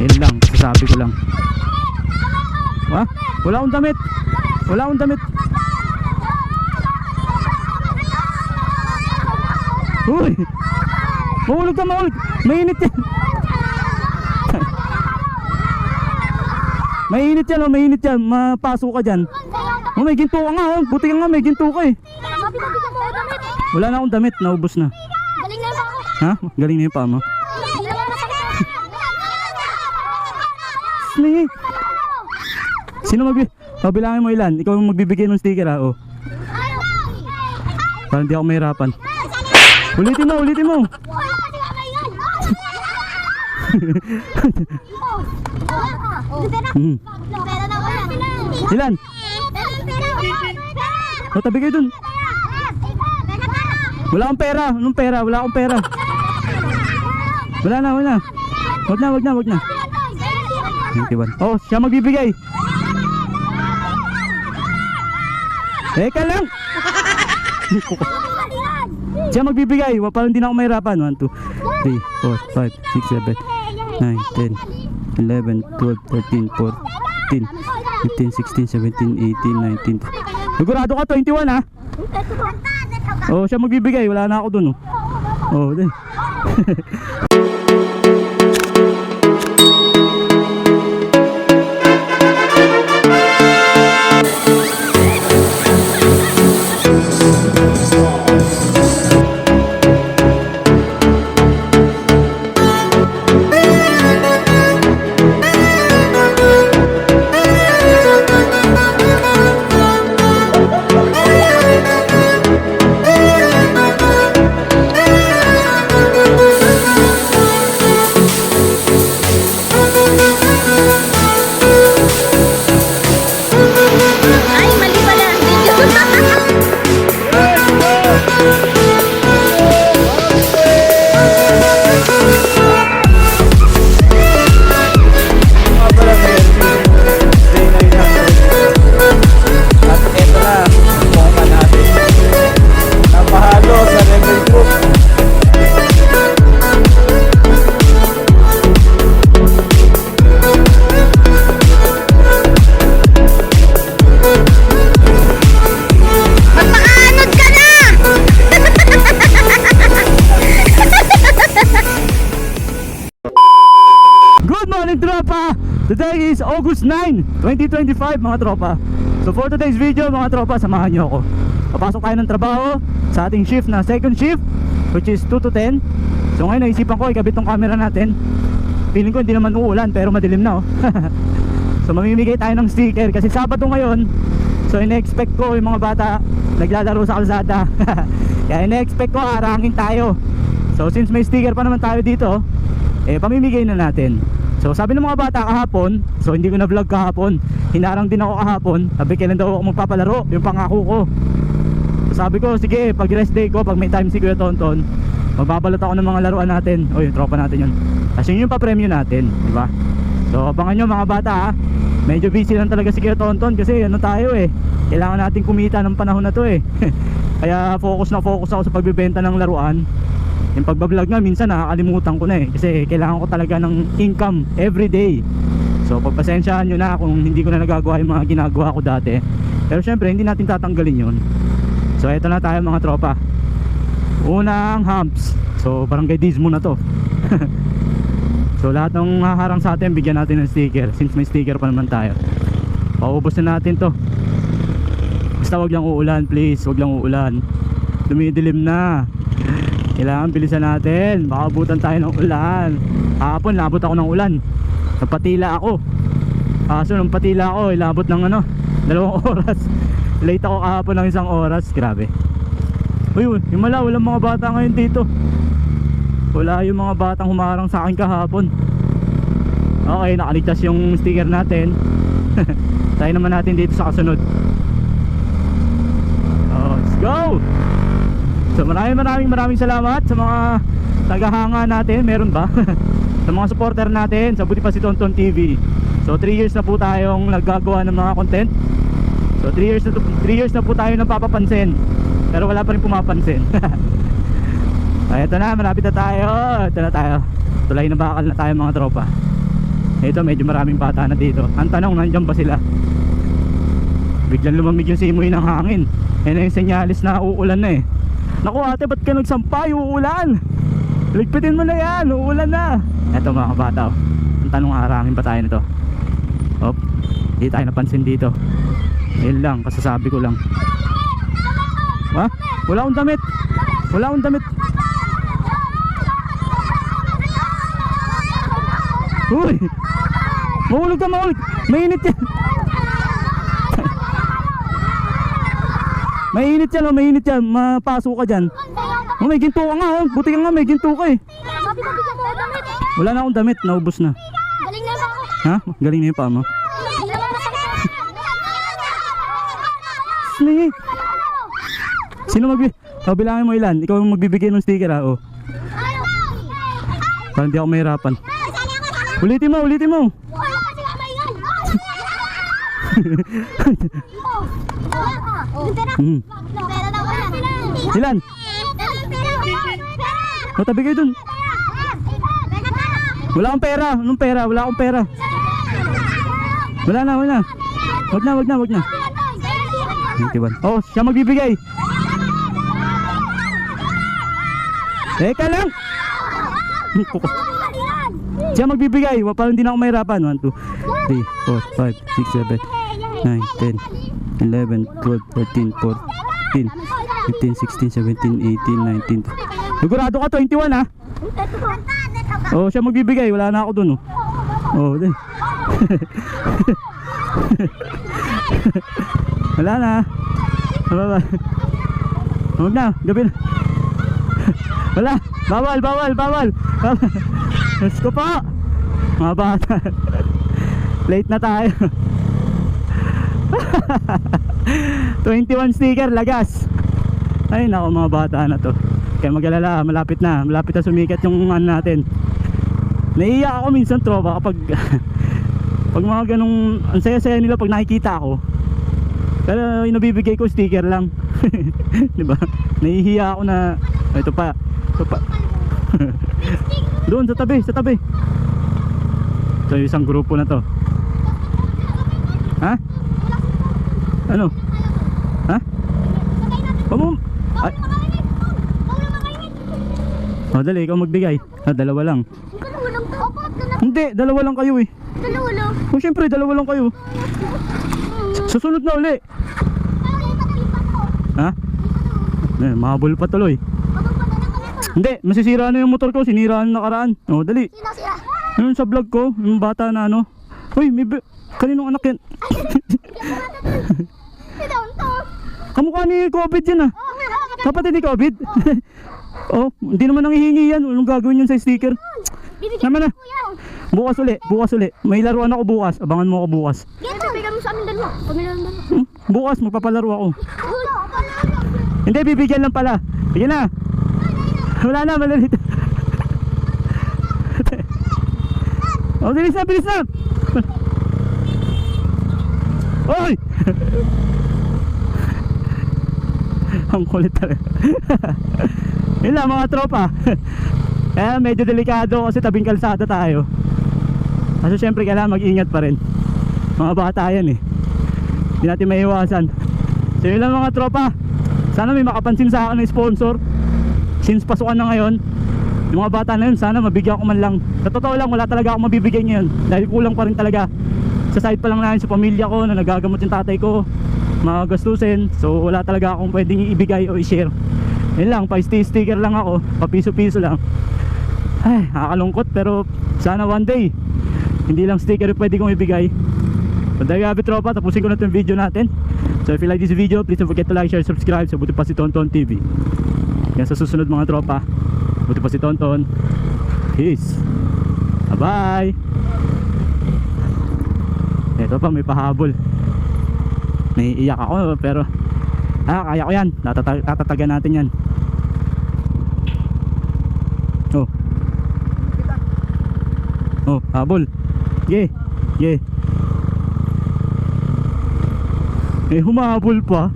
Ayun lang, sasabi ko lang. Ha? Wala akong damit. Wala akong damit. Uy! Mahulog ka, mahulog! Mainit yan! mainit yan, oh, mainit yan. Mapasok ka dyan. Oh, may ginto ka nga, oh. Buti ka nga, may ginto ka eh. Wala na akong damit, naubos na. Galing na ako. Ha? Galing na yung paa mo. Hindi naman masakit. Slingi! Sino magbi... Oh, bilangin mo ilan. Ikaw yung magbibigay ng sticker ha, oh. Para hindi ako mahirapan. Ulitin mo, ulitin mo. Na wala. Ilan? Oh, tabi kayo dun. Wala akong pera. Anong pera? Wala akong pera. Wala na, wala. Wag na, wag na, wag na. 21. Oh, siya magbibigay. Teka lang. siya magbibigay. Wa parang hindi na ako mahirapan. 1, 2, 3, 4, 5, 6, 7, 9, 10, 11, 12, 13, 14, 15, 16, 17, 18, 19. Sigurado ka 21 ha? Oh, siya magbibigay. Wala na ako dun oh. Oh, di. August 9, 2025 mga tropa. So for today's video mga tropa, samahan nyo ako. Papasok tayo ng trabaho sa ating shift na second shift which is 2 to 10. So ngayon naisipan ko ikabit tong camera natin. Feeling ko hindi naman uulan pero madilim na oh. so mamimigay tayo ng sticker kasi Sabado ngayon. So ina-expect ko yung mga bata naglalaro sa kalsada. Kaya ina-expect ko harangin tayo. So since may sticker pa naman tayo dito, eh pamimigay na natin. So sabi ng mga bata kahapon, so hindi ko na vlog kahapon. Hinarang din ako kahapon. Sabi kailan daw ako magpapalaro, yung pangako ko. So, sabi ko, sige, pag rest day ko, pag may time si Kuya Tonton, magbabalot ako ng mga laruan natin. O yung tropa natin yun. Kasi yun yung pa-premyo natin, di ba? So abangan nyo mga bata ha. Medyo busy lang talaga si Kuya Tonton kasi ano tayo eh. Kailangan natin kumita ng panahon na to eh. Kaya focus na focus ako sa pagbebenta ng laruan. Yung pagbablog nga minsan nakakalimutan ko na eh kasi kailangan ko talaga ng income every day. So pagpasensyahan nyo na kung hindi ko na nagagawa yung mga ginagawa ko dati. Pero syempre hindi natin tatanggalin yun. So eto na tayo mga tropa. Unang humps. So barangay Dismo na to. so lahat ng haharang sa atin bigyan natin ng sticker since may sticker pa naman tayo. Paubos na natin to. Basta wag lang uulan please, wag lang uulan. Dumidilim na. Kailangan bilisan natin. Baka abutan tayo ng ulan. Kahapon, labot ako ng ulan. Napatila ako. Kaso nung patila ako, ilabot ng ano, dalawang oras. Late ako kahapon ng isang oras. Grabe. Uy, yung mala, walang mga bata ngayon dito. Wala yung mga batang humarang sa akin kahapon. Okay, nakaligtas yung sticker natin. Tayo naman natin dito sa kasunod. Oh, let's go! So maraming maraming maraming salamat sa mga tagahanga natin, meron ba? sa mga supporter natin sa Buti pa si Tonton TV. So 3 years na po tayong naggagawa ng mga content. So 3 years na 3 years na po tayo nang papapansin. Pero wala pa rin pumapansin. Ay, ito na, malapit na tayo. Ito na tayo. Tulay na bakal na tayo mga tropa. Ito, medyo maraming bata na dito. Ang tanong, nandiyan ba sila? Biglang lumamig yung simoy ng hangin. Yan na yung senyalis na uulan na eh. Naku ate, ba't ka nagsampay? Uulan! Ligpitin mo na yan, uulan na! Eto mga kabata, oh. ang tanong harangin ba tayo nito? Op, hindi tayo napansin dito. Yun lang, kasasabi ko lang. Ha? Wala akong damit! Wala akong damit! Uy! Mahulog ka, mahulog! Mainit yan! Mainit yan, oh, mainit yan. Mapasok ka dyan. Oh, may ginto ka nga, oh. Buti ka nga, may ginto ka eh. Wala na akong damit, naubos na. Galing na ako? Ha? Galing na yung masakit. Slingi! Sino magbi... Oh, bilangin mo ilan. Ikaw ang magbibigay ng sticker ha, oh. Para hindi ako mahirapan. Ulitin mo, ulitin mo. Wala kasi kamaingan. Yan. Ilan? O, tabi kayo dun. Wala akong pera. Anong pera? Wala akong pera. Wala na, wala na. Wag na, wag na, wag na. 21. Oh, siya magbibigay. Teka lang. Siya magbibigay. Parang hindi na ako mahirapan. 1, 2, 3, 4, 5, 6, 7, 9, 10, 11, 12, 13, 14, 15, 16, 17, 18, 19. Sigurado ka 21 ha? Oh, siya magbibigay. Wala na ako dun oh. Oh, di. Wala na. Wala na. Huwag na, gabi na. Wala, bawal, bawal, bawal. Diyos ko po. Mga bata. Late na tayo. 21 sticker, lagas. Ay nako mga bata na to. Kaya mag-alala, malapit na. Malapit na sumikat yung ano natin. Naiiyak ako minsan tropa kapag pag mga ganong ang saya-saya nila pag nakikita ako. Pero yung nabibigay ko sticker lang. 'Di ba? Nahihiya ako na "Oh, ito pa. Ito pa. Doon sa tabi, sa tabi. Ito yung isang grupo na to. Ha? Ano? Ha? Pamum... Ay, oh, dali, ikaw magbigay. Ah, dalawa lang. Hindi, dalawa lang kayo eh. Oh, syempre, dalawa lang kayo. Susunod na uli. Ha? Eh, mahabol pa tuloy. Hindi, masisira na yung motor ko. Sinira na nakaraan. Oh, dali. Yung sa vlog ko, yung bata na ano. Uy, may kaninong anak yan? Kamukha ni COVID yan ah. Kapatid ni COVID. oh, hindi naman nangihingi yan. Anong gagawin yun sa sticker? Naman na. Bukas uli, bukas uli. May laruan ako bukas. Abangan mo ako bukas. Ito, bigyan mo sa amin dalawa. Kami lang dalawa. Hmm, bukas magpapalaro ako. Hindi, bibigyan lang pala. Bigyan na. Wala na, malalit. oh, bilis na, bilis na. Oy! Ang kulit talaga. Yun lang mga tropa. Kaya medyo delikado kasi tabing kalsada tayo. Kasi syempre kailangan mag-ingat pa rin. Mga bata yan eh. Hindi natin maiiwasan. So yun lang mga tropa. Sana may makapansin sa akin ng sponsor. Since pasukan na ngayon, yung mga bata na yun, sana mabigyan ko man lang. Sa totoo lang, wala talaga akong mabibigay ngayon. Dahil kulang pa rin talaga. Sa side pa lang namin sa pamilya ko na nagagamot yung tatay ko. Mga gastusin. So wala talaga akong pwedeng ibigay o i-share. Yun lang, pa sticker lang ako. Pa piso-piso lang. Ay, nakakalungkot pero sana one day hindi lang sticker pwede kong ibigay. So have it tropa, tapusin ko na itong video natin. So if you like this video, please don't forget to like, share, subscribe sa Buti Pa Si Tonton TV. Yan sa susunod mga tropa. Buti Pa Si Tonton. Peace. Bye-bye. Ito pa, may pahabol. Naiiyak ako pero ah, kaya ko yan. Tatata- tatatagan natin yan. Oh. Oh, habol. Ye. Ye. Eh, humahabol pa.